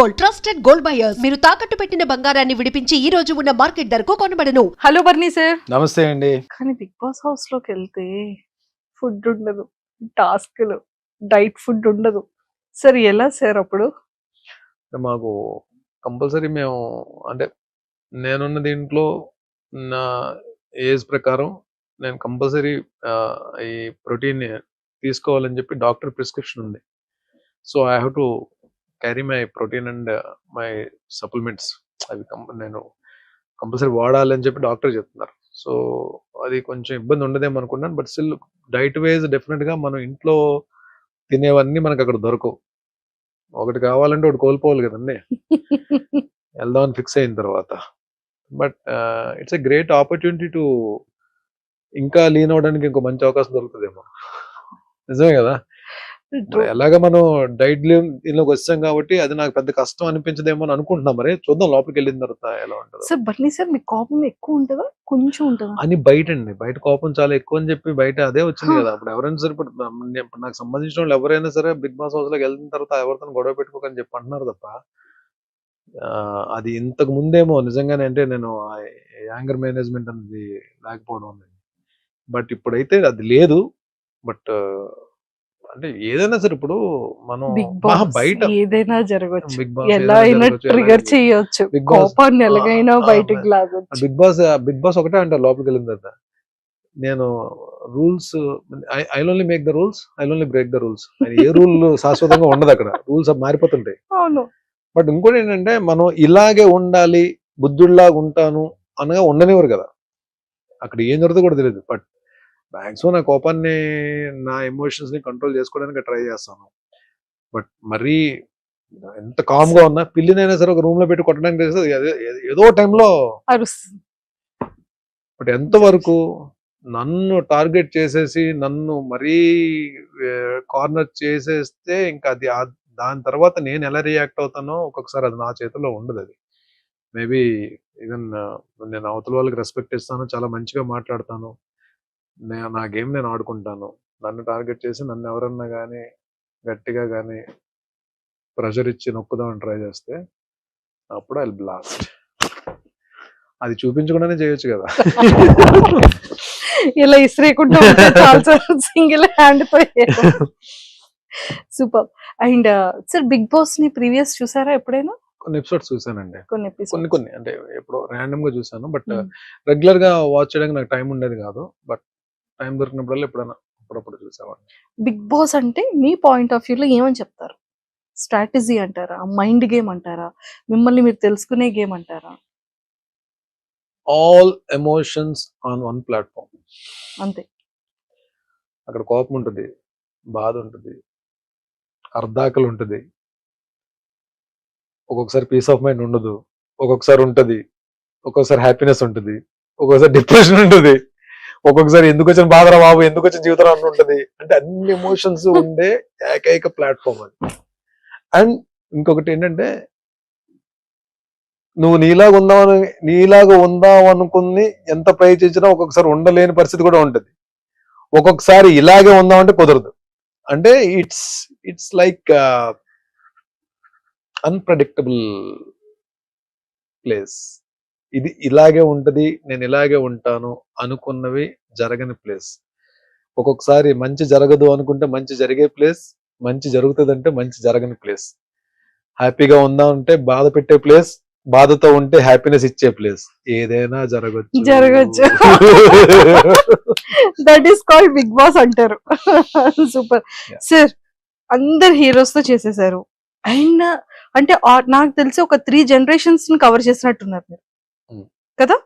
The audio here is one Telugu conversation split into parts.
గోల్డ్ ట్రస్టెడ్ గోల్డ్ బయర్స్ మీరు తాకట్టు పెట్టిన బంగారాన్ని విడిపించి ఈ రోజు ఉన్న మార్కెట్ ధరకు కొనబడను. Hello బర్నీ sir. నమస్తే అండి. కానీ బిగ్ బాస్ హౌస్లోకి వెళ్తే ఫుడ్ ఉండదు టాస్క్లు డైట్ ఫుడ్ ఉండదు. సార్ ఎలా సార్ అప్పుడు? మాకు కంపల్సరీ మేము అంటే నేనున్న దీంట్లో నా ఏజ్ ప్రకారం నేను కంపల్సరీ ఈ ప్రోటీన్ తీసుకోవాలని చెప్పి డాక్టర్ ప్రిస్క్రిప్షన్ ఉంది. So I have to carry my protein and my supplements అవి నేను కంపల్సరీ వాడాలని చెప్పి డాక్టర్ చెప్తున్నారు. సో అది కొంచెం ఇబ్బంది ఉండదేమో అనుకున్నాను బట్ స్టిల్ డైట్ వైజ్గా మనం ఇంట్లో తినేవన్నీ మనకు అక్కడ దొరకవు. ఒకటి కావాలంటే ఒకటి కోల్పోవాలి కదండి. వెళ్దామని ఫిక్స్ అయిన తర్వాత. But it's a great opportunity to ఇంకా లీన్ అవడానికి ఇంకో మంచి అవకాశం దొరుకుతుందేమో. నిజమే కదా? ఎలాగ మనం డైట్ దీనిలోకి వచ్చాం కాబట్టి అది నాకు పెద్ద కష్టం అనిపించదేమో అని అనుకుంటున్నాం. మరి చూద్దాం లోపలికి వెళ్ళిన తర్వాత ఎలా ఉంటుందో. సార్ బర్నీ సార్ మీ కోపం ఎక్కువ ఉంటుందా? కొంచెం ఉంటుందా? అని బయట అండి బయట కోపం చాలా ఎక్కువ అని చెప్పి బయట అదే వచ్చింది. కదా. అప్పుడు ఎవరైనా సరే ఇప్పుడు నాకు సంబంధించిన వాళ్ళు ఎవరైనా సరే బిగ్ బాస్ హౌస్లోకి వెళ్ళిన తర్వాత ఎవరితో గొడవ పెట్టుకోకని చెప్పి అంటున్నారు తప్ప అది ఇంతకు ముందేమో నిజంగానే అంటే నేను యాంగర్ మేనేజ్మెంట్ అనేది లేకపోవడం బట్ ఇప్పుడైతే అది లేదు. బట్ అంటే ఏదైనా సరే ఇప్పుడు మనం బయట ఏదైనా జరగచ్చు. బిగ్ బాస్ ఎలా అయినా ట్రిగర్ చేయొచ్చు. కోపాన్ని ఎలాగైనా బయటకు లాగొచ్చు. బిగ్ బాస్ బిగ్ బాస్ ఒకటే అంటారు లోపలికి వెళ్ళిన తర్వాత. నేను rules I only make the rules I only break the rules A rule శాశ్వతంగా ఉండదు అక్కడ. రూల్స్ మారిపోతుంటాయి. బట్ ఇంకోటి ఏంటంటే మనం ఇలాగే ఉండాలి బుద్ధుడిలాగా ఉంటాను అనగా ఉండనివ్వరు కదా. అక్కడ ఏం జరుగుతుందో కూడా తెలియదు. బట్ మ్యాక్సిమం నా కోపాన్ని నా ఎమోషన్స్ని కంట్రోల్ చేసుకోవడానికి ట్రై చేస్తాను. బట్ మరీ ఎంత కామ్గా ఉన్నా పిల్లినైనా సరే ఒక రూమ్లో పెట్టి కొట్టడానికి తెలిస్తే ఏదో- టైంలో బట్ ఎంతవరకు నన్ను టార్గెట్ చేసేసి నన్ను మరీ కార్నర్ చేసేస్తే ఇంకా అది దాని తర్వాత నేను ఎలా రియాక్ట్ అవుతానో ఒక్కొక్కసారి అది నా చేతిలో ఉండదు అది. మేబీ ఈవెన్ నేను అవతల వాళ్ళకి రెస్పెక్ట్ ఇస్తాను చాలా మంచిగా మాట్లాడతాను. నే- నా గేమ్ నేను ఆడుకుంటాను. నన్ను టార్గెట్ చేసి నన్ను ఎవరన్నా కానీ గట్టిగా కానీ ప్రెషర్ ఇచ్చి నొక్కుదామని ట్రై చేస్తే అప్పుడు ఐ బ్లాస్ట్. అది చూపించకుండానే చేయొచ్చు కదా. ఇలా sir single hand super. And sir Bigg బాస్ని previous చూసారా ఎప్పుడైనా? కొన్ని ఎపిసోడ్స్ చూసానండి. కొన్ని? కొన్ని కొన్ని. అంటే ఎప్పుడో ర్యాండమ్గా చూసాను. బట్. రెగ్యులర్గా వాచ్ చేయడానికి నాకు టైం ఉండేది కాదు. బట్ టైం దొరికినప్పుడల్లా ఎప్పుడైనా అప్పుడప్పుడు చూసేవాడిని. బిగ్ బాస్ అంటే మీ పాయింట్ ఆఫ్ వ్యూలో ఏమని చెప్తారు? స్ట్రాటజీ అంటారా? మైండ్ గేమ్ అంటారా? మిమ్మల్ని మీరు తెలుసుకునే గేమ్ అంటారా? All emotions on one platform అంతే. అక్కడ కోపం ఉంటుంది బాధ ఉంటుంది అర్ధాకలు ఉంటుంది. ఒక్కొక్కసారి పీస్ ఆఫ్ మైండ్ ఉండదు ఒక్కొక్కసారి ఉంటది ఒక్కొక్కసారి హ్యాపీనెస్ ఉంటుంది ఒక్కొక్కసారి డిప్రెషన్ ఉంటుంది. ఒక్కొక్కసారి ఎందుకు వచ్చిన బాధరా బాబు? ఎందుకు వచ్చిన జీవితం అని ఉంటుంది. అంటే అన్ని ఎమోషన్స్ ఉండే ఏకైక ప్లాట్ఫామ్ అది. అండ్ ఇంకొకటి ఏంటంటే నువ్వు నీలాగా ఉందామని నీలాగా ఉందాం అనుకుని ఎంత ప్రయత్నించినా ఒక్కొక్కసారి ఉండలేని పరిస్థితి కూడా ఉంటుంది. ఒక్కొక్కసారి ఇలాగే ఉందామంటే కుదరదు. అంటే it's it's like unpredictable place ఇది ఇలాగే ఉంటది నేను ఇలాగే ఉంటాను అనుకున్నవి జరగని ప్లేస్ ఒక్కొక్కసారి మంచి జరగదు అనుకుంటే మంచి జరిగే ప్లేస్ మంచి జరుగుతుంది అంటే మంచి జరగని ప్లేస్ హ్యాపీగా ఉందా అంటే బాధ పెట్టే ప్లేస్ బాధతో ఉంటే హ్యాపీనెస్ ఇచ్చే ప్లేస్ ఏదైనా జరగచ్చు. జరగచ్చు. That is called Bigg Boss అంటారు. సూపర్. సార్ అందరు హీరోస్తో చేసేసారు. అండ్ అంటే నాకు తెలిసి ఒక త్రీ జనరేషన్స్ని కవర్ చేసినట్టున్నారు మీరు. కదా?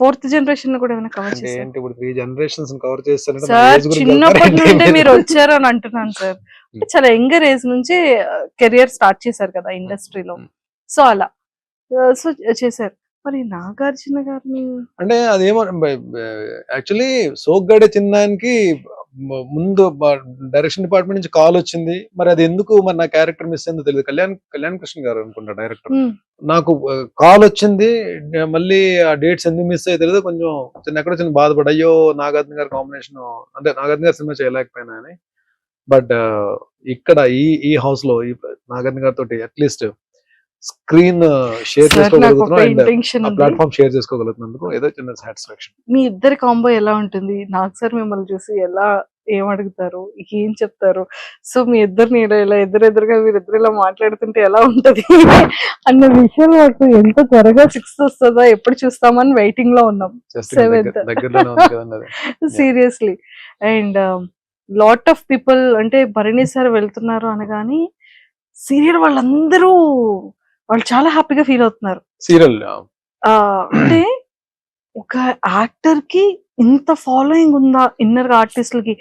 ఫోర్త్ జనరేషన్ కూడా ఏమైనా కవర్ చేశారు? ఇప్పుడు త్రీ జనరేషన్స్ కవర్ చేస్తారంటే సార్ చిన్నప్పటి నుండే మీరు? వచ్చారు అని అంటున్నాను సార్ Hmm. చాలా యంగర్ ఏజ్ నుంచి కెరియర్ స్టార్ట్ చేశారు కదా ఇండస్ట్రీలో Hmm. సో అలా. సో చేశారు. మరి నాగార్జున గారిని అంటే అదేమో యాక్చువల్లీ సోగ్గాడే చిన్నానికి ముందు డైరెక్షన్ డిపార్ట్మెంట్ నుంచి కాల్ వచ్చింది. మరి అది ఎందుకు మరి నా క్యారెక్టర్ మిస్ అయిందో తెలియదు కళ్యాణ్ కళ్యాణ్ కృష్ణ గారు అనుకుంటా డైరెక్టర్. నాకు కాల్ వచ్చింది. మళ్ళీ ఆ డేట్స్ ఎందుకు మిస్ అయ్యో తెలియదు కొంచెం చిన్న ఎక్కడో చిన్న బాధపడి అయ్యో నాగార్జున గారి కాంబినేషన్ అంటే నాగార్జున గారి సినిమా చేయలేకపోయినా అని. బట్ ఇక్కడ ఈ ఈ హౌస్లో ఈ నాగార్జున గారితో అట్లీస్ట్ స్క్రీన్ షేర్ నాకు చేసుకోగలుగుతున్నాం ప్లాట్ఫామ్ షేర్ చేసుకోగలుగుతున్నందుకు ఏదో చిన్న సాటిస్ఫాక్షన్ మీ ఇద్దరి కాంబో ఎలా ఉంటుంది? నాకు సార్ మిమ్మల్ని చూసి ఎలా ఏం అడుగుతారు ఏం చెప్తారు? సో మీ ఇద్దరిని ఇలా ఎదురెదురుగా మీరిద్దరు ఇలా మాట్లాడుతుంటే ఎలా ఉంటది? అన్న విషయం మాకు ఎంత త్వరగా సిక్స్త్ వస్తుందా ఎప్పుడు చూస్తామని వెయిటింగ్లో ఉన్నాం. అది seriously and lot of people అంటే భరణి సార్ వెళ్తున్నారు అనగాని సీరియల్ వాళ్ళందరూ వాళ్ళు చాలా హ్యాపీగా ఫీల్ అవుతున్నారు. సీరియల్ అంటే ఒక యాక్టర్కి ఇంత ఫాలోయింగ్ ఉందా? ఇన్నర్ ఆర్టిస్టులకి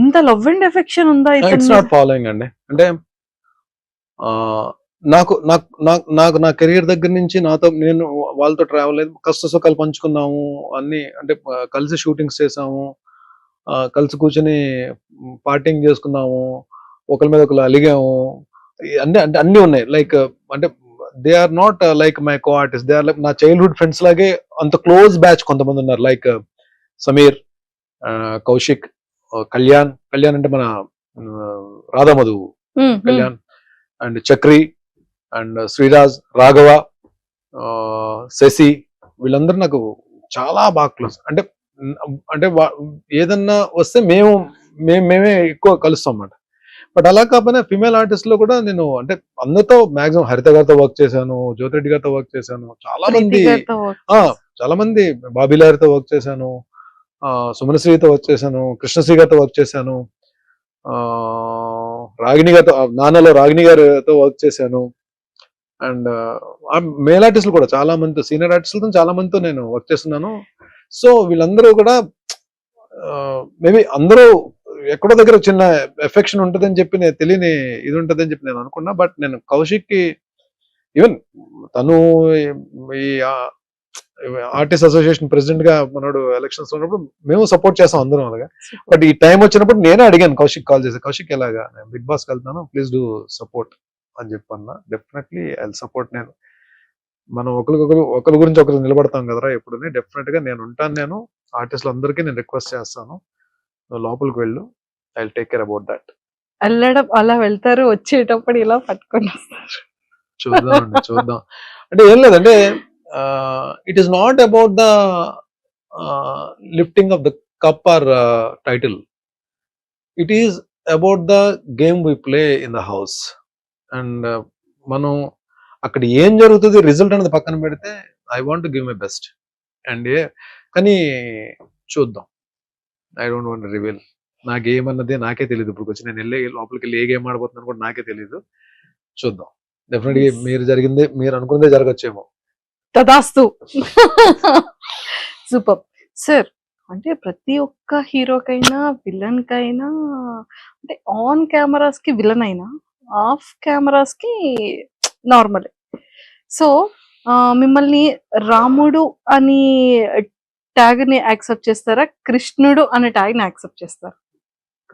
ఇంత లవ్ అండ్ ఎఫెక్షన్ ఉందా ఇట్స్ నాట్ ఫాలోయింగ్ అండి. అంటే నాకు నాకు నాకు నా కెరియర్ దగ్గర నుంచి నాతో నేను వాళ్ళతో ట్రావెల్ అయ్యి కష్ట సుఖాలు పంచుకున్నాము అన్ని అంటే కలిసి షూటింగ్స్ చేసాము కలిసి కూర్చొని పార్టింగ్ చేసుకున్నాము ఒకరి మీద ఒకరు అలిగాము అన్ని అంటే అన్ని ఉన్నాయి. లైక్ అంటే they are not like my co artist they are like నా చైల్డ్హుడ్ ఫ్రెండ్స్ లాగే అంత క్లోజ్ బ్యాచ్ కొంతమంది ఉన్నారు. లైక్ సమీర్ కౌశిక్ కళ్యాణ్ కళ్యాణ్ అంటే మన రాధామధు. కళ్యాణ్ అండ్ చక్రి అండ్ శ్రీరాజ్ రాఘవ శశి వీళ్ళందరూ నాకు చాలా బాగా క్లోజ్ అంటే అంటే ఏదన్నా వస్తే మేము మేము మేమే ఎక్కువ కలుస్తాం అన్నమాట. బట్ అలా కాకపోయినా ఫిమేల్ ఆర్టిస్ట్లో కూడా నేను అంటే అందరితో మాక్సిమం హరిత గారితో వర్క్ చేశాను జ్యోతిరెడ్డి గారితో వర్క్ చేశాను. చాలా మంది చాలా మంది బాబీలారితో వర్క్ చేశాను ఆ సుమనశ్రీతో వర్క్ చేశాను కృష్ణశ్రీ గారితో వర్క్ చేశాను ఆ రాగిణి గారితో నాన్నలో రాగిణి గారితో వర్క్ చేశాను. అండ్ మేల్ ఆర్టిస్టులు కూడా చాలా మందితో సీనియర్ ఆర్టిస్టులతో చాలా మందితో నేను వర్క్ చేస్తున్నాను. సో వీళ్ళందరూ కూడా మేబీ అందరూ ఎక్కడో దగ్గర చిన్న ఎఫెక్షన్ ఉంటుందని చెప్పి నేను తెలియని ఇది ఉంటుందని చెప్పి నేను అనుకున్నా. బట్ నేను కౌశిక్కి ఈవెన్ తను ఈ ఆర్టిస్ట్ అసోసియేషన్ ప్రెసిడెంట్గా మనోడు ఎలక్షన్స్ ఉన్నప్పుడు మేము సపోర్ట్ చేస్తాం అందరం అలాగా. బట్ ఈ టైం వచ్చినప్పుడు నేనే అడిగాను కౌశిక్ కాల్ చేసి కౌశిక్ ఎలాగా? నేను బిగ్ బాస్ వెళ్తాను ప్లీజ్ డూ సపోర్ట్ అని చెప్పన్నా. డెఫినెట్లీ ఐ సపోర్ట్ నేను. మనం ఒకరికొకరు ఒకరి గురించి ఒకరు నిలబడతాం కదరా ఎప్పుడు డెఫినెట్గా నేను ఉంటాను నేను. ఆర్టిస్టులు అందరికీ నేను రిక్వెస్ట్ చేస్తాను. లోపలికి వెళ్ళు. I take care about that వెళ్ళడం అలా వెళ్తారు వచ్చేటప్పుడు ఇలా పట్టుకొని వస్తారు. చూద్దాం చూద్దాం. అంటే ఏం లేదంటే it is not about the lifting of the cup or title it is about the game we play in the house and మనం అక్కడ ఏం జరుగుతుంది రిజల్ట్ అనేది పక్కన పెడితే I want give my best and కానీ చూద్దాం. ఐ డోంట్ వాంట్ రివీల్ నా గేమ్ అన్నది నాకే తెలియదు ఇప్పుడు వచ్చి నేను వెళ్ళే లోపలికి వెళ్ళి ఏ గేమ్ ఆడబోతున్నాను కూడా నాకే తెలియదు చూద్దాం. డెఫినెట్గా. మీరు జరిగిందే మీరు అనుకున్నదే జరగచ్చేమో. తదాస్తు. సూపర్ సార్ అంటే ప్రతి ఒక్క హీరోకైనా విలన్ కైనా అంటే ఆన్ కెమెరాస్కి విలన్ అయినా ఆఫ్ కెమెరాస్కి నార్మల్ సో మిమ్మల్ని రాముడు అని ట్యాగ్ని యాక్సెప్ట్ చేస్తారా? కృష్ణుడు అనే ట్యాగ్ని యాక్సెప్ట్ చేస్తారా?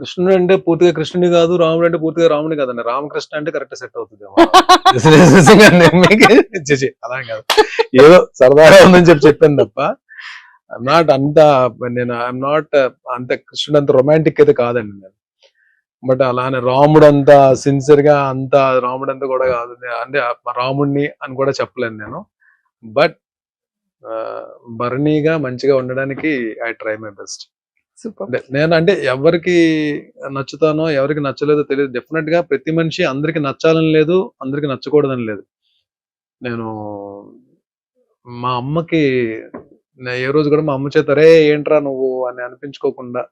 కృష్ణుడు అంటే పూర్తిగా కృష్ణుడి కాదు రాముడు అంటే పూర్తిగా రాముడి కాదండి. రామకృష్ణ అంటే కరెక్ట్ సెట్ అవుతుంది అలా కాదు. ఏదో సరదాగా ఉందని చెప్పి చెప్పాను తప్ప నాట్ అంత నేను ఐఎమ్ నాట్ అంత కృష్ణుడు అంత రొమాంటిక్ అయితే కాదండి నేను. బట్ అలానే రాముడు అంత సిన్సియర్గా అంత రాముడు అంతా కూడా కాదు. అంటే రాముడిని అని కూడా చెప్పలేను నేను. బట్ బర్నీగా మంచిగా ఉండడానికి ఐ ట్రై మై బెస్ట్. నేను అంటే ఎవరికి నచ్చుతానో ఎవరికి నచ్చలేదో తెలియదు. డెఫినెట్గా ప్రతి మనిషి అందరికి నచ్చాలని లేదు అందరికి నచ్చకూడదని లేదు. నేను మా అమ్మకి ఏ రోజు కూడా మా అమ్మ చేత రే ఏంట్రా నువ్వు? అని అనిపించుకోకుండా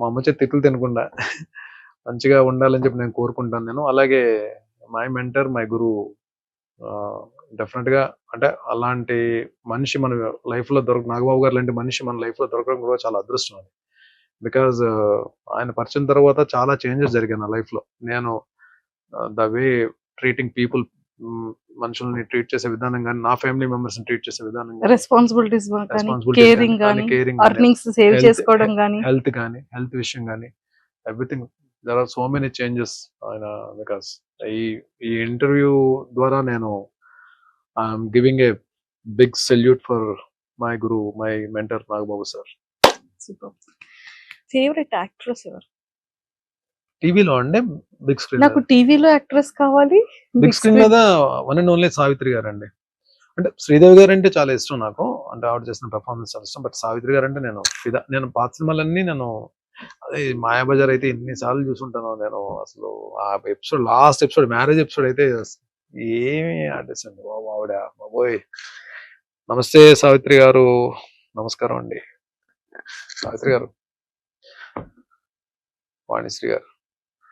మా అమ్మ చేత తిట్లు తినకుండా మంచిగా ఉండాలని చెప్పి నేను కోరుకుంటాను నేను. అలాగే మై మెంటర్ మై గురు డెఫినెట్గా అంటే అలాంటి మనిషి మన లైఫ్లో దొరక నాగబాబు గారు లాంటి మనిషి మన లైఫ్లో దొరకడం కూడా చాలా అదృష్టం అది. బికాజ్ ఆయన పరిచయం తర్వాత చాలా చేంజెస్ జరిగాయి నా లైఫ్లో. నేను ద వే ట్రీటింగ్ పీపుల్ మనుషుల్ని ట్రీట్ చేసే విధానం కానీ నా ఫ్యామిలీ మెంబర్స్ ట్రీట్ చేసే విధానం రెస్పాన్సిబిలిటీస్ కేరింగ్ అర్నింగ్స్ సేవ్ చేసుకోవడం కానీ హెల్త్ కానీ హెల్త్ విషయం కానీ everything there are so many changes ఆయన బికాస్ ఈ ఈ ఇంటర్వ్యూ ద్వారా నేను I'm giving a big salute for my guru my mentor Nagababu sir super favourite actress ఎవరు టీవీలో అండి బిగ్ స్క్రీన్ నాకు టీవీలో యాక్ట్రెస్ కావాలి బిగ్ స్క్రీన్ మీద one and only Savitri garu అండి అంటే శ్రీదేవి గారు అంటే చాలా ఇష్టం నాకు అంటే ఆవిడ చేసిన పెర్ఫార్మెన్స్ చాలా ఇష్టం బట్ సావిత్రి గారు అంటే నేను నేను పాత సినిమాలన్నీ నేను అదే మాయాబజార్ అయితే ఎన్ని సార్లు చూసుంటాను నేను అసలు ఆ episode last episode marriage episode అయితే ఏమి ఆర్టిస్ట్ అండి బాబు ఆవిడ బాబోయ్. నమస్తే సావిత్రి గారు నమస్కారం అండి. సావిత్రి గారు. వాణిశ్రీ గారు.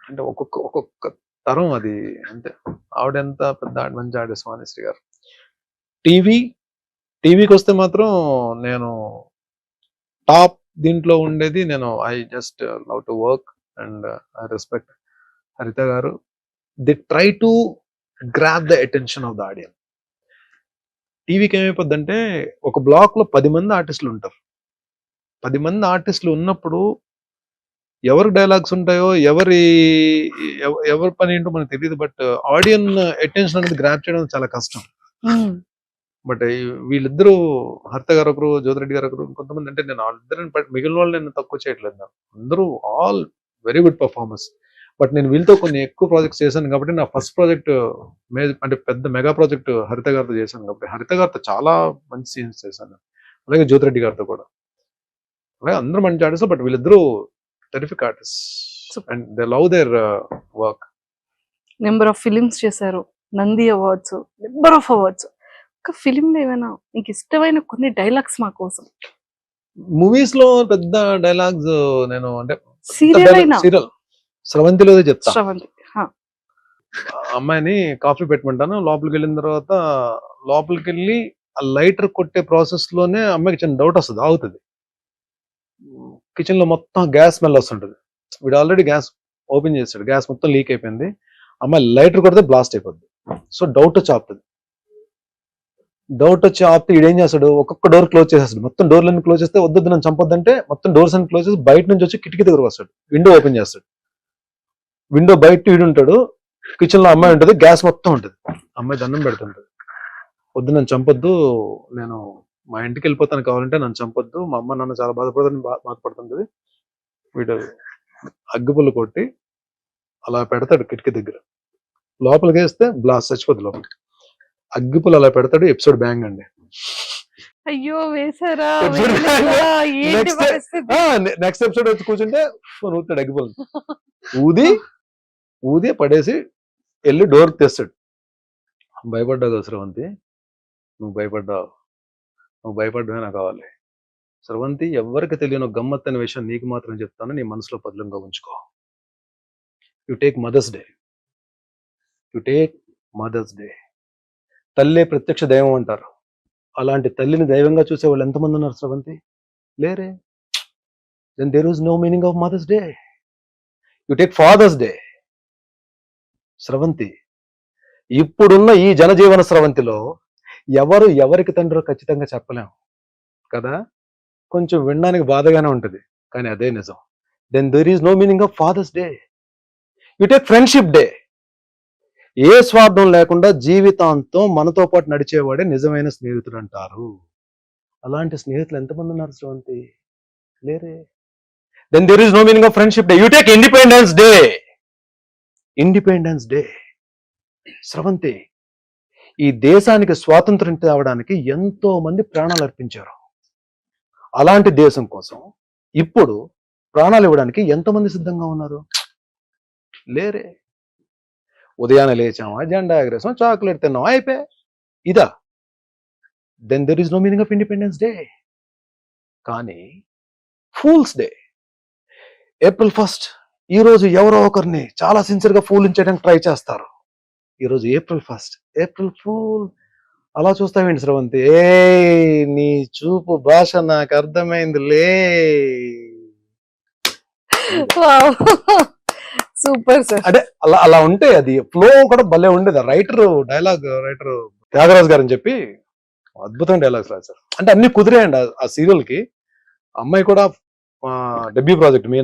అంటే ఒక్కొక్క ఒక్కొక్క తరం అది అంతే. ఆవిడ ఎంత పెద్ద మంచి ఆర్టిస్ట్ వాణిశ్రీ గారు. టీవీ టీవీకి వస్తే మాత్రం నేను టాప్ దీంట్లో ఉండేది నేను I just love to work and I respect Haritha garu. The try to grab the attention of the audience టీవీకి ఏమైపోద్దంటే ఒక బ్లాక్లో పది మంది ఆర్టిస్టులు ఉంటారు. పది మంది ఆర్టిస్టులు ఉన్నప్పుడు ఎవరి డైలాగ్స్ ఉంటాయో ఎవరి ఎవ- ఎవరి పని ఏంటో మనకు తెలియదు బట్ ఆడియన్ అటెన్షన్ అనేది గ్రాప్ చేయడం చాలా కష్టం. బట్ వీళ్ళిద్దరూ హర్త గారు ఒకరు జ్యోతిరెడ్డి గారు ఒకరు కొంతమంది అంటే నేను వాళ్ళిద్దరిని మిగిలిన వాళ్ళు నేను తక్కువ చేయట్లేదు. అందరూ all very good performance but నేను వీళ్ళతో కొన్ని ఎక్కువ ప్రాజెక్ట్స్ చేశాను కాబట్టి నా ఫస్ట్ ప్రాజెక్ట్ అంటే పెద్ద మెగా ప్రాజెక్ట్ హరిత గారితో చేశాను కాబట్టి హరిత గారితో చాలా మంచి సీన్స్ చేశాను. అలాగే జ్యోతిరెడ్డి గారితో కూడా. అలాగే అందరూ మంచి ఆర్టిస్ట్ బట్ వీళ్ళిద్దరూ terrific artist. And they love their work number of films చేశారు. Nandi awards number of awards ఒక ఫిలిం లో ఏమైనా మీకు ఇష్టమైన కొన్ని డైలాగ్స్ మా కోసం? మూవీస్లో పెద్ద డైలాగ్స్ నేను అంటే సీరియల్ సీరియల్ స్రవంతిలో చెప్తా. శ్రవంతి హా. అమ్మాయిని కాఫీ పెట్టమంటాను. లోపలికి వెళ్ళిన తర్వాత లోపలికి వెళ్ళి ఆ లైటర్ కొట్టే ప్రాసెస్లోనే అమ్మాయికి చిన్న డౌట్ వస్తుంది ఆగుతుంది. కిచెన్లో మొత్తం గ్యాస్ స్మెల్ వస్తుంటది. వీడు ఆల్రెడీ గ్యాస్ ఓపెన్ చేస్తాడు గ్యాస్ మొత్తం లీక్ అయిపోయింది. అమ్మాయి లైటర్ కొడితే బ్లాస్ట్ అయిపోద్ది. సో డౌట్ వచ్చి ఆపుతుంది. డౌట్ వచ్చి ఆపితే ఈడేం చేస్తాడు? ఒక్కొక్క డోర్ క్లోజ్ చేసేస్తాడు. మొత్తం డోర్లన్నీ క్లోజ్ చేస్తే వద్దు నన్ను చంపొద్దంటే మొత్తం డోర్స్ అన్ని క్లోజ్ చేసి బయట నుంచి వచ్చి కిటికీ దగ్గరకు వస్తాడు. విండో ఓపెన్ చేస్తాడు. విండో బయట వీడు ఉంటాడు. కిచెన్లో అమ్మాయి ఉంటుంది. గ్యాస్ మొత్తం ఉంటుంది. అమ్మాయి దండం పెడుతుంటది. వద్దు నన్ను చంపొద్దు. నేను మా ఇంటికి వెళ్ళిపోతాను కావాలంటే నన్ను చంపొద్దు. మా అమ్మ నాన్న చాలా బాధపడుతుంది బా- బాధపడుతుంటది. వీడు అగ్గిపుల్లు కొట్టి అలా పెడతాడు కిటికీ దగ్గర. లోపలికి వేస్తే బ్లాస్ట్ చచ్చిపోద్ది లోపల. అగ్గిపుల్లు అలా పెడతాడు. ఎపిసోడ్ బ్యాంగ్ అండి. అయ్యో వేసారా నెక్స్ట్ ఎపిసోడ్ వచ్చి కూర్చుంటే ఫోన్ ఊతాడు అగ్గిపుల్లు. ఊది ఊది పడేసి వెళ్ళి డోర్ తెస్తాడు. భయపడ్డావు స్రవంతి నువ్వు భయపడ్డావు నువ్వు భయపడ్డమే నాకు కావాలి. స్రవంతి ఎవరికి తెలియని ఒక అనే విషయం నీకు మాత్రం చెప్తాను నీ మనసులో పదిలంగా ఉంచుకో. You take Mother's Day. You take Mother's Day. తల్లే ప్రత్యక్ష దైవం అంటారు. అలాంటి తల్లిని దైవంగా చూసే వాళ్ళు ఎంతమంది ఉన్నారు స్రవంతి? లేరే. Then there is no meaning of Mother's Day you take Father's Day Sravanthi. ఇప్పుడున్న ఈ జనజీవన స్రవంతిలో ఎవరు ఎవరికి తండ్రో ఖచ్చితంగా చెప్పలేం. కదా? కొంచెం వినడానికి బాధగానే ఉంటుంది. కానీ అదే నిజం. Then there is no meaning of Father's Day you take Friendship Day ఏ స్వార్థం లేకుండా జీవితాంతం మనతో పాటు నడిచేవాడే నిజమైన స్నేహితుడు అంటారు. అలాంటి స్నేహితులు ఎంతమంది ఉన్నారు స్రవంతి? లేరే. Then there is no meaning of Friendship Day you take Independence Day Independence Day Sravanthi ఈ దేశానికి స్వాతంత్రం తేవడానికి ఎంతో మంది ప్రాణాలు అర్పించారు. అలాంటి దేశం కోసం ఇప్పుడు ప్రాణాలు ఇవ్వడానికి ఎంతమంది సిద్ధంగా ఉన్నారు. లేరే. ఉదయాన్నే లేచామా జెండా ఎగరేసాం చాక్లెట్ తిన్నాం అయిపోయి ఇదా. Then there is no meaning of Independence Day కానీ ఫూల్స్ డే ఏప్రిల్ ఫస్ట్ ఈ రోజు ఎవరో ఒకరిని చాలా సిన్సియర్గా ఫూల్ చేయడానికి ట్రై చేస్తారు. ఈ రోజు ఏప్రిల్ ఫస్ట్ ఏప్రిల్ ఫూల్ అలా చూస్తావేంటి స్రవంతి ఏ నీ చూపు భాష నాకు అర్థమైంది లే. సూపర్ సార్ అంటే అలా అలా ఉంటే అది ఫ్లో కూడా భలే ఉండేది. రైటర్ డైలాగ్ రైటర్ త్యాగరాజు గారు అని చెప్పి అద్భుతం డైలాగ్స్ రాశారు. అంటే అన్ని కుదిరాయండి ఆ- ఆ సీరియల్కి. అమ్మాయి కూడా డెబ్యూ ప్రాజెక్ట్ మీ